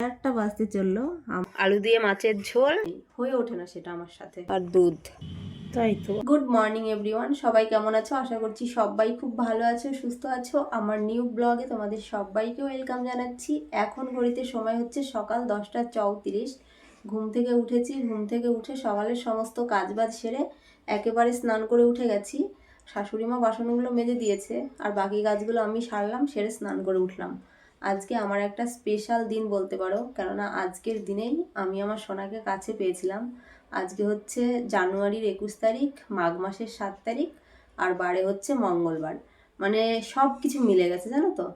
একটা বাজতে চলল। আলু দিয়ে মাছের ঝোল। হয়ে ওঠে না সেটা আমার সাথে। আর দুধ। তাই তো। গুড মর্নিং এভরিওয়ান সবাই কেমন আছো? আশা করছি সবাই খুব ভালো আছো সুস্থ আছো। আমার নিউ ব্লগে তোমাদের সবাইকে ওয়েলকাম জানাচ্ছি। এখন ঘড়িতে সময় হচ্ছে সকাল দশটা চৌত্রিশ। ঘুম থেকে উঠেছি। ঘুম থেকে উঠে সকালের সমস্ত কাজবাজ সেরে একেবারে স্নান করে উঠে গেছি। শাশুড়ি মা বাসনগুলো মেজে দিয়েছে। আর বাকি কাজগুলো আমি সারলাম সেরে স্নান করে উঠলাম। আজকে আমার একটা স্পেশাল দিন বলতে পারো। কেননা আজকের দিনেই আমি আমার সোনাকে কাছে পেয়েছিলাম। আজকে হচ্ছে জানুয়ারির একুশ তারিখ, মাঘ মাসের সাত তারিখ, আর বারে হচ্ছে মঙ্গলবার। মানে সব কিছু মিলে গেছে, জানো তো?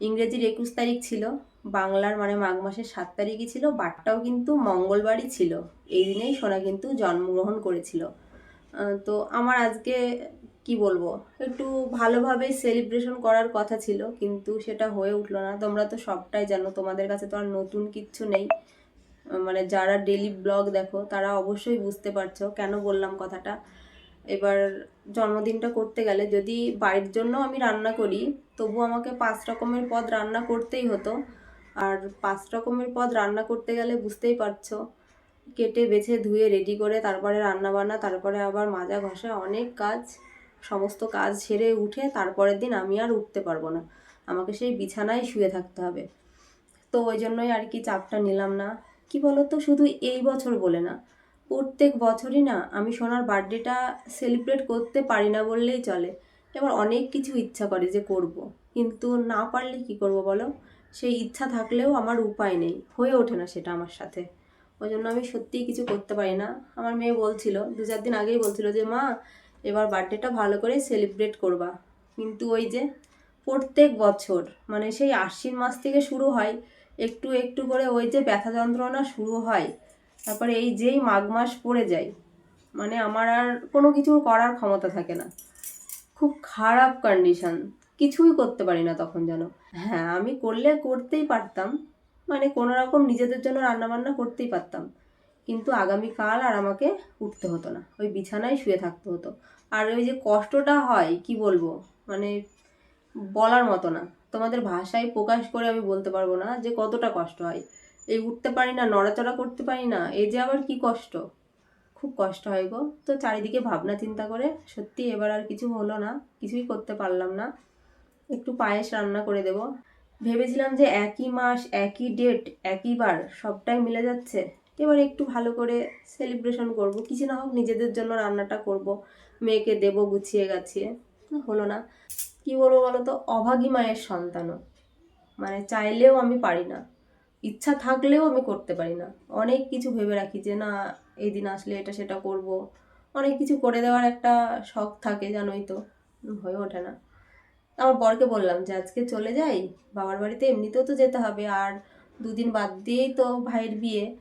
ইংরেজির একুশ তারিখ ছিল, বাংলার মানে মাঘ মাসের সাত তারিখই ছিল, বারটাও কিন্তু মঙ্গলবারই ছিল। এই দিনেই সোনা কিন্তু জন্মগ্রহণ করেছিল। তো আমার আজকে কি বলব? একটু ভালোভাবে সেলিব্রেশন করার কথা ছিল, কিন্তু সেটা হয়ে উঠল না। তোমরা তো সবটাই জানো, তোমাদের কাছে তো আর নতুন কিচ্ছু নেই। মানে যারা ডেলি ব্লগ দেখো, তারা অবশ্যই বুঝতে পারছ কেন বললাম কথাটা। এবার জন্মদিনটা করতে গেলে যদি বাড়ির জন্য আমি রান্না করি, তবু আমাকে পাঁচ রকমের পদ রান্না করতেই হতো। আর পাঁচ রকমের পদ রান্না করতে গেলে বুঝতেই পারছ, কেটে বেছে ধুয়ে রেডি করে তারপরে রান্না বান্না তারপরে আবার মাজা ঘষা, অনেক কাজ। সমস্ত কাজ সেরে উঠে তারপরের দিন আমি আর উঠতে পারব না। আমাকে সেই বিছানায় শুয়ে থাকতে হবে। তো ওই জন্যই আর কি চাপটা নিলাম না। কি বলতো? শুধু এই বছর বলে না। প্রত্যেক বছরই না আমি সোনার বার্থডেটা সেলিব্রেট করতে পারি না বললেই চলে। এবার অনেক কিছু ইচ্ছা করে যে করব। কিন্তু না পারলে কি করব বলো? সেই ইচ্ছা থাকলেও আমার উপায় নেই। হয়ে ওঠে না সেটা আমার সাথে। ওই জন্য আমি সত্যিই কিছু করতে পারি না। আমার মেয়ে বলছিল দু চার দিন আগেই বলছিল যে, মা এবার বার্থডেটা ভালো করে সেলিব্রেট করবা। কিন্তু ওই যে প্রত্যেক বছর মানে সেই আশ্বিন মাস থেকে শুরু হয়, একটু একটু করে ওই যে ব্যথা যন্ত্রণা শুরু হয়, তারপরে এই যেই মাঘ মাস পড়ে যায় মানে আমার আর কোনো কিছু করার ক্ষমতা থাকে না। খুব খারাপ কন্ডিশন কিছুই করতে পারি না তখন যেন। হ্যাঁ আমি করলে করতেই পারতাম মানে কোনো রকম নিজেদের জন্য রান্নাবান্না করতেই পারতাম। কিন্তু আগামীকাল আর আমাকে উঠতে হতো না, ওই বিছানায় শুয়ে থাকতে হতো। আর ওই যে কষ্টটা হয়, কি বলব? মানে বলার মতো না। তোমাদের ভাষায় প্রকাশ করে আমি বলতে পারব না যে কতটা কষ্ট হয়। এই উঠতে পারি না, নড়াচড়া করতে পারি না এই যে আবার কি কষ্ট? খুব কষ্ট হয় গো। তো চারিদিকে ভাবনা চিন্তা করে সত্যি এবার আর কিছু হলো না, কিছুই করতে পারলাম না। একটু পায়েস রান্না করে দেব। ভেবেছিলাম যে একই মাস, একই ডেট একই বার সবটাই মিলে যাচ্ছে। এবার একটু ভালো করে সেলিব্রেশন করব। কিছু না হোক নিজেদের জন্য রান্নাটা করব। মেয়েকে দেবো গুছিয়ে গাছিয়ে। হলো না। কি বলব বলো তো অভাগী মায়ের সন্তানও। মানে চাইলেও আমি পারি না। ইচ্ছা থাকলেও আমি করতে পারি না। অনেক কিছু ভেবে রাখি যে, না, এই দিন আসলে এটা সেটা করব। অনেক কিছু করে দেওয়ার একটা শখ থাকে, জানোই তো। হয়ে ওঠে না। আমার বরকে বললাম যে, আজকে চলে যাই? বাবার বাড়িতে এমনিতেও তো যেতে হবে। আর দুদিন বাদ দিয়েই তো ভাইয়ের বিয়ে।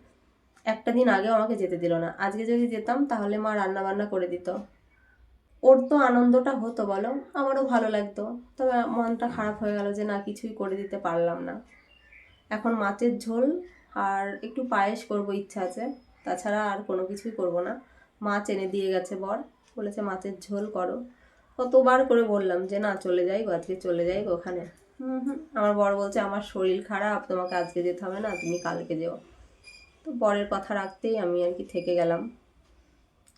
একটা দিন আগে আমাকে যেতে দিল না। আজকে যদি যেতাম, তাহলে মা রান্না বান্না করে দিত। ওর তো আনন্দটা হতো বলো, আমারও ভালো লাগতো। তবে মনটা খারাপ হয়ে গেল যে না, কিছুই করে দিতে পারলাম না। এখন মাছের ঝোল আর একটু পায়েস করব ইচ্ছা আছে। তাছাড়া আর কোনো কিছুই করব না। মাছ এনে দিয়ে গেছে বর, বলেছে মাছের ঝোল করো। কতবার করে বললাম যে না, চলে যাই আজকে চলে যাই ওখানে। হুম হুম। আমার বর বলছে, আমার শরীর খারাপ, তোমাকে আজকে যেতে হবে না, তুমি কালকে যেও। তো বরের কথা রাখতেই আমি আর কি থেকে গেলাম।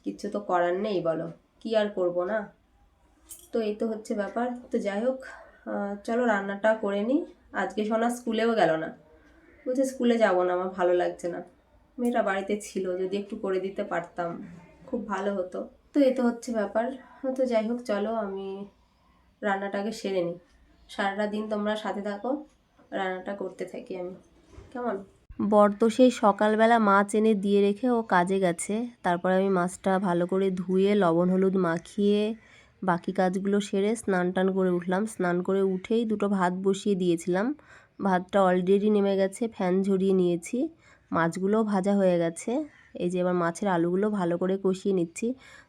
কিচ্ছু তো করার নেই বলো, কি আর করব না? তো এই তো হচ্ছে ব্যাপার। তো যাই হোক চলো রান্নাটা করে নিই। আজকে সোনা স্কুলেও গেল না। বলছে স্কুলে যাব না, আমার ভালো লাগছে না। মেয়েটা বাড়িতে ছিল, যদি একটু করে দিতে পারতাম, খুব ভালো হতো। তো এ তো হচ্ছে ব্যাপার। তো যাই হোক, চলো আমি রান্নাটাকে সেরে নিই। সারাটা দিন তোমরা সাথে থাকো, রান্নাটা করতে থাকি আমি। কেমন? বর তো সেই সকালবেলা মাছ এনে দিয়ে রেখে ও কাজে গেছে। তারপরে আমি মাছটা ভালো করে ধুয়ে, লবণ, হলুদ মাখিয়ে, বাকি কাজগুলো সেরে স্নান টান করে উঠলাম। স্নান করে উঠেই দুটো ভাত বসিয়ে দিয়েছিলাম। ভাতটা অলরেডি নেমে গেছে, ফ্যান ঝরিয়ে নিয়েছি। মাছগুলোও ভাজা হয়ে গেছে। এই যে এবার মাছের আলুগুলো ভালো করে কষিয়ে নিচ্ছি।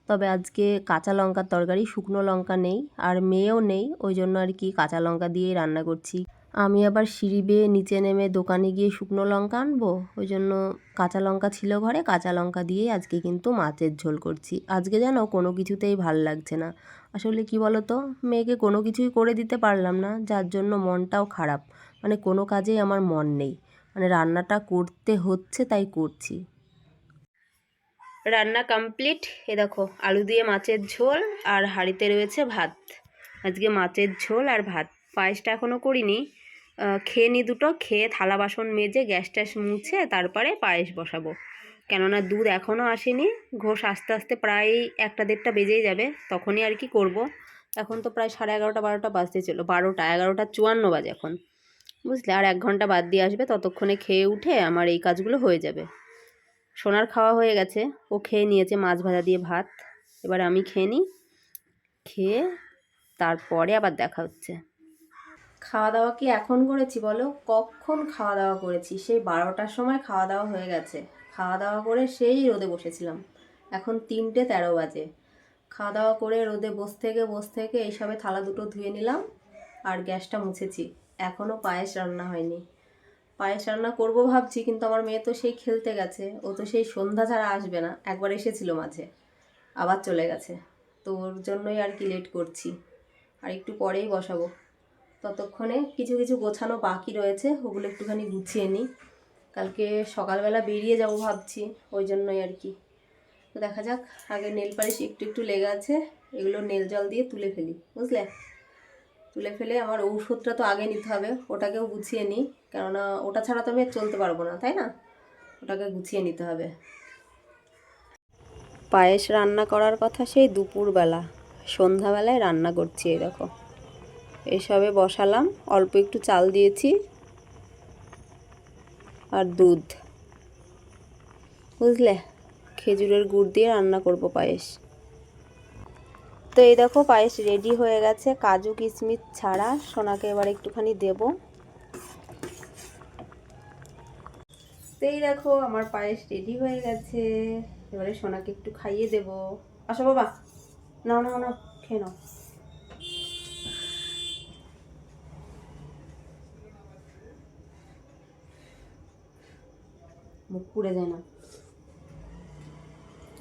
তবে আজকে কাঁচা লঙ্কার তরকারি, শুকনো লঙ্কা নেই, আর মেয়েও নেই, ওই জন্য আর কি কাঁচা লঙ্কা দিয়েই রান্না করছি। আমি আবার সিঁড়ি বেয়ে নিচে নেমে দোকানে গিয়ে শুকনো লঙ্কা আনব? ওই জন্য কাঁচা লঙ্কা ছিল ঘরে, কাঁচা লঙ্কা দিয়েই আজকে কিন্তু মাছের ঝোল করছি। আজকে যেন কোনো কিছুতেই ভালো লাগছে না। আসলে কি বলো তো মেয়েকে কোনো কিছুই করে দিতে পারলাম না, যার জন্য মনটাও খারাপ। মানে কোনো কাজেই আমার মন নেই। মানে রান্নাটা করতে হচ্ছে তাই করছি। রান্না কমপ্লিট। এ দেখো, আলু দিয়ে মাছের ঝোল আর হাঁড়িতে রয়েছে ভাত। আজকে মাছের ঝোল আর ভাত। পায়েসটা এখনও করিনি। খেয়ে নিই দুটো, খেয়ে থালা বাসন মেজে গ্যাস ট্যাস মুছে তারপরে পায়েস বসাবো। কেননা দুধ এখনও আসেনি, ঘোষ আস্তে আস্তে প্রায় একটা দেড়টা বেজেই যাবে, তখনই আর কি করব। এখন তো প্রায় সাড়ে এগারোটা, বারোটা বাজতে চলো বারোটা, এগারোটা চুয়ান্ন বাজে এখন। বুঝলে? আর এক ঘণ্টা বাদ দিয়ে আসবে, ততক্ষণে খেয়ে উঠে আমার এই কাজগুলো হয়ে যাবে। সোনার খাওয়া হয়ে গেছে, ও খেয়ে নিয়েছে মাছ ভাজা দিয়ে ভাত। এবার আমি খেয়ে নিই খেয়ে তারপরে আবার দেখা হচ্ছে। খাওয়া দাওয়া কি এখন করেছি বলো? কখন খাওয়া দাওয়া করেছি? সেই বারোটার সময় খাওয়া দাওয়া হয়ে গেছে। খাওয়া দাওয়া করে সেই রোদে বসেছিলাম। এখন তিনটে তেরো বাজে। খাওয়া দাওয়া করে রোদে বস থেকে বস থেকে এইসবে থালা দুটো ধুয়ে নিলাম আর গ্যাসটা মুছেছি। এখনও পায়েস রান্না হয়নি। পায়েস রান্না করব ভাবছি, কিন্তু আমার মেয়ে তো সেই খেলতে গেছে। ও তো সেই সন্ধ্যা ছাড়া আসবে না। একবার এসেছিল মাঝে। আবার চলে গেছে। তো ওর জন্যই আর কি লেট করছি। আর একটু পরেই বসাবো। ততক্ষণে কিছু কিছু গোছানো বাকি রয়েছে, ওগুলো একটুখানি গুছিয়ে নিই। কালকে সকালবেলা বেরিয়ে যাব ভাবছি, ওই জন্যই আর কি। তো দেখা যাক, আগে নেল পালিশ একটু একটু লেগে আছে, এগুলো নেল জল দিয়ে তুলে ফেলি, বুঝলে? তুলে ফেলে আমার ঔষধটা তো আগে নিতে হবে, ওটাকেও গুছিয়ে নিই, কেননা ওটা ছাড়া তো আমি চলতে পারব না, তাই না? ওটাকে গুছিয়ে নিতে হবে। পায়েস রান্না করার কথা সেই দুপুরবেলা, সন্ধ্যাবেলায় রান্না করছি এই দেখো এসবে বসালাম। অল্প একটু চাল দিয়েছি। আর দুধ। বুঝলে? খেজুরের গুড় দিয়ে রান্না করব পায়েস। তো এই দেখো পায়েস রেডি হয়ে গেছে। কাজু, কিশমিশ ছাড়া সোনাকে এবার একটুখানি দেবো। তো এই দেখো আমার পায়েস রেডি হয়ে গেছে। এবারে সোনাকে একটু খাইয়ে দেব। আসো বাবা, নাও নাও নাও, খেয়ে নাও। মুখ পুড়ে যায় না।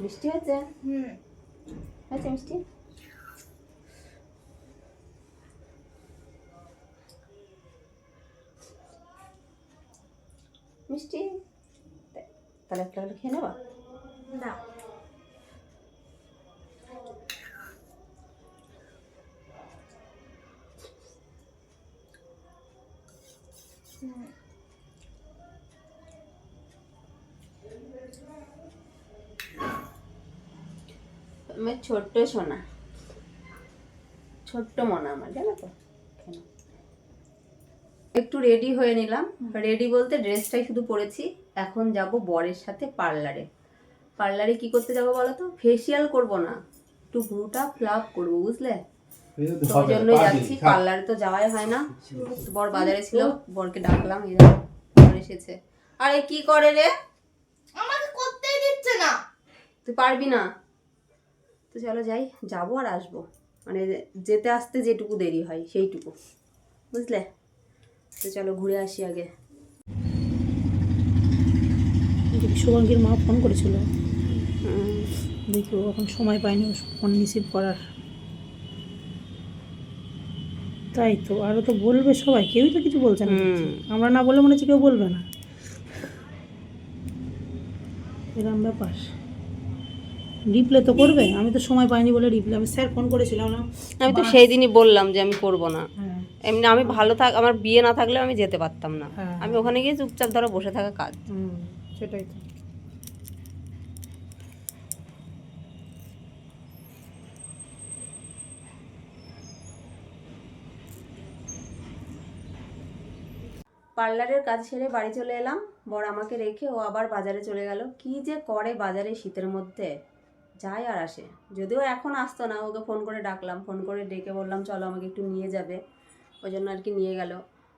মিষ্টি হয়েছে? হুম। হয়েছে মিষ্টি? মিষ্টি? তাহলে একটা করে খেয়ে নেবা না। আমার ছোট্ট সোনা। ছোট্ট মনা আমার জানো তো? একটু রেডি হয়ে নিলাম। রেডি বলতে ড্রেসটাই শুধু পরেছি। এখন যাব বরের সাথে পার্লারে পার্লারে কি করতে যাব বলো তো? ফেসিয়াল করব না। একটু ভ্রুটা ফ্লাপ করব বুঝলে? ওই জন্যই যাচ্ছি। পার্লারে তো যাওয়াই হয় না। বর বাজারে ছিল বরকে ডাকলাম বর এসেছে। আরে কি করে রে? আমাকে করতেই দিচ্ছে না। তুই পারবি না? তো চলো যাই যাব আর আসব। মানে যেতে আসতে যেটুকু দেরি হয় সেইটুকু। বুঝলে? তো চলো ঘুরে আসি আগে। শুভাঙ্গীর মা ফোন করেছিল। দেখি এখন সময় পায়নি ও ফোন রিসিভ করার। তাই তো আরও তো বলবে সবাই কেউই তো কিছু বলছে না। আমরা না বলে মনে হচ্ছে কেউ বলবে না। এরকম ব্যাপার। রিপ্লে তো করবে? আমি তো সময় পাইনি বলে রিপ্লে আমি স্যার ফোন করেছিলাম না। আমি তো সেই দিনই বললাম যে আমি করব না। হ্যাঁ। এমনি আমি ভালো থাক আমার বিয়ে না থাকলে আমি যেতে পারতাম না। হ্যাঁ। আমি ওখানে গিয়ে চুপচাপ ধরো বসে থাকা কাজ। সেটাই তো। পার্লারের কাজ সেরে বাড়ি চলে এলাম। বর আমাকে রেখে ও আবার বাজারে চলে গেল। কি যে করে বাজারে শীতের মধ্যে। যায় আর আসে। যদিও এখন আসতো না, ওকে ফোন করে ডাকলাম, ফোন করে ডেকে বললাম, চলো আমাকে একটু নিয়ে যাবে। ওই জন্য আর কি নিয়ে গেল।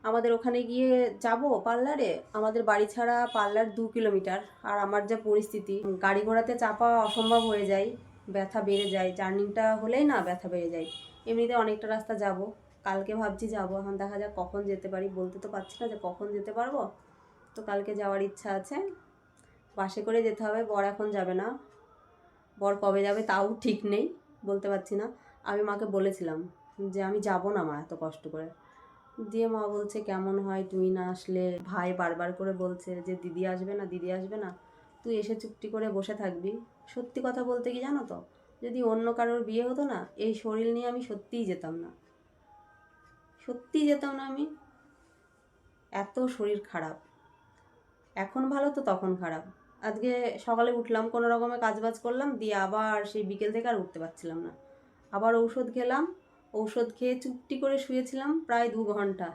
আমাদের ওখানে গিয়ে যাব পার্লারে? আমাদের বাড়ি ছাড়া পার্লার দু কিলোমিটার। আর আমার যা পরিস্থিতি, গাড়ি ঘোড়াতে চাপা অসম্ভব হয়ে যায় ব্যথা বেড়ে যায়। জার্নিংটা হলেই না ব্যথা বেড়ে যায়। এমনিতে অনেকটা রাস্তা যাব। কালকে ভাবছি যাব, এখন দেখা যাক কখন যেতে পারি। বলতে তো পারছি না যে কখন যেতে পারব। তো কালকে যাওয়ার ইচ্ছা আছে। বাসে করে যেতে হবে, বর এখন যাবে না। বর কবে যাবে তাও ঠিক নেই, বলতে পারছি না। আমি মাকে বলেছিলাম যে আমি যাব না মা এত কষ্ট করে। দিয়ে মা বলছে, কেমন হয়? তুই না আসলে? ভাই বারবার করে বলছে যে, দিদি আসবে না, দিদি আসবে না। তুই এসে চুপটি করে বসে থাকবি। সত্যি কথা বলতে কি জানো তো? যদি অন্য কারোর বিয়ে হতো না, এই শরীর নিয়ে আমি সত্যিই যেতাম না। সত্যিই যেতাম না আমি। এত শরীর খারাপ। এখন ভালো তো তখন খারাপ। আজকে সকালে উঠলাম, কোনো রকমে কাজবাজ করলাম, দিয়ে আবার সেই বিকেল থেকে আর উঠতে পারছিলাম না। আবার ঔষধ খেলাম, ঔষধ খেয়ে চুপটি করে শুয়েছিলাম প্রায় দু ঘণ্টা।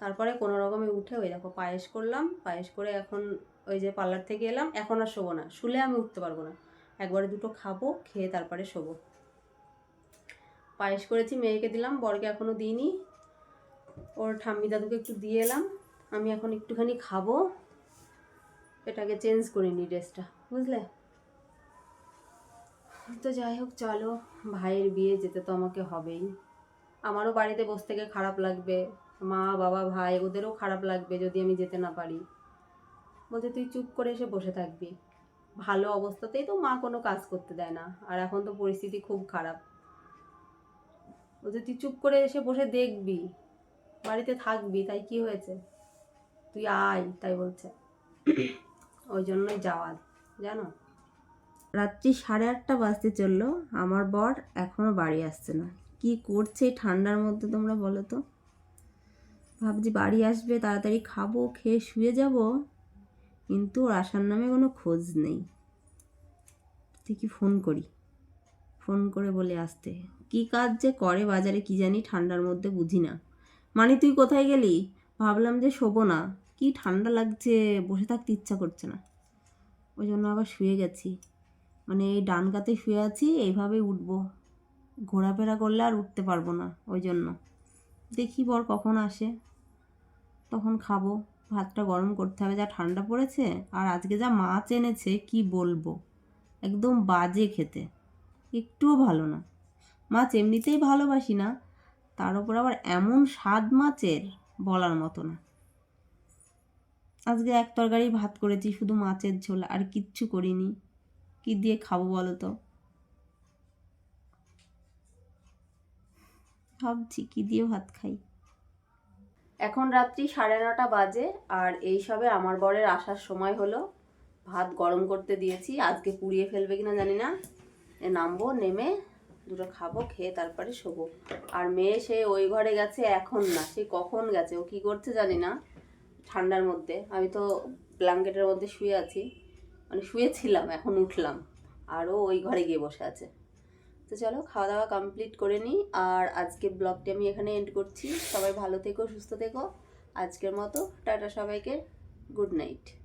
তারপরে কোনো রকমে উঠে ওই দেখো পায়েস করলাম, পায়েস করে এখন ওই যে পার্লার থেকে এলাম, এখন আর শোবো না। শুলে আমি উঠতে পারব না। একবারে দুটো খাব, খেয়ে তারপরে শোবো। পায়েস করেছি, মেয়েকে দিলাম, বরকে এখনও দিইনি। ওর ঠাম্মি দাদুকে একটু দিয়ে এলাম, আমি এখন একটুখানি খাব। এটাকে চেঞ্জ করে নিই ড্রেসটা বুঝলে? তো যাই হোক, চলো, ভাইয়ের বিয়ে যেতে তো আমাকে হবেই। আমারও বাড়িতে বসে থেকে খারাপ লাগবে, মা, বাবা, ভাই, ওদেরও খারাপ লাগবে যদি আমি যেতে না পারি। বলছে, তুই চুপ করে এসে বসে থাকবি। ভালো অবস্থাতেই তো মা কোনো কাজ করতে দেয় না, আর এখন তো পরিস্থিতি খুব খারাপ। বলছে, তুই চুপ করে এসে বসে দেখবি, বাড়িতে থাকবি, তাই কি হয়েছে? তুই আয়, তাই বলছে। ওই জন্যই যাওয়া, জানো? রাত্রি সাড়ে আটটা বাজতে চলল, আমার বর এখনও বাড়ি আসছে না। কি করছে এই ঠান্ডার মধ্যে তোমরা বলো তো? ভাবছি বাড়ি আসবে, তাড়াতাড়ি খাব, খেয়ে শুয়ে যাব, কিন্তু ওর আসার নামে কোনো খোঁজ নেই। দেখি ফোন করি। ফোন করে বলে আসতে। কি কাজ যে করে বাজারে কি জানি ঠান্ডার মধ্যে বুঝি না। মানে তুই কোথায় গেলি? ভাবলাম যে শোবো না। কি ঠান্ডা লাগছে, বসে থাকতে ইচ্ছা করছে না। ওই জন্য আবার শুয়ে গেছি। মানে এই ডান কাতে শুয়ে আছি এইভাবেই উঠবো। ঘোরাফেরা করলে আর উঠতে পারব না ওই জন্য। দেখি বর কখন আসে। তখন খাব। ভাতটা গরম করতে হবে, যা ঠান্ডা পড়েছে, আর আজকে যা মাছ এনেছে, কি বলব? একদম বাজে খেতে। একটুও ভালো না। মাছ এমনিতেই ভালোবাসি না, তার উপর আবার এমন স্বাদ মাছের বলার মতো না। আজকে এক তরকারি ভাত করেছি, শুধু মাছের ঝোল, আর কিচ্ছু করিনি। কি দিয়ে খাব বলো তো? ভাবছি কি দিয়ে ভাত খাই। এখন রাত্রি সাড়ে নটা বাজে, আর এই সবে আমার বরের আসার সময় হলো। ভাত গরম করতে দিয়েছি, আজকে পুড়িয়ে ফেলবে কিনা জানি না। নামবো, নেমে দুটো খাব, খেয়ে তারপরে শোবো। আর মেয়ে সে ওই ঘরে গেছে এখন না, সে কখন গেছে, ও কি করছে জানি না। ঠান্ডার মধ্যে। আমি তো ব্ল্যাঙ্কেটের মধ্যে শুয়ে আছি। মানে শুয়েছিলাম, এখন উঠলাম। আরও ওই ঘরে গিয়ে বসে আছে। তো চলো খাওয়া দাওয়া কমপ্লিট করে নিই আর আজকে ব্লগটি আমি এখানে এন্ড করছি। সবাই ভালো থেকো, সুস্থ থেকো। আজকের মতো, টাটা সবাইকে। Good night.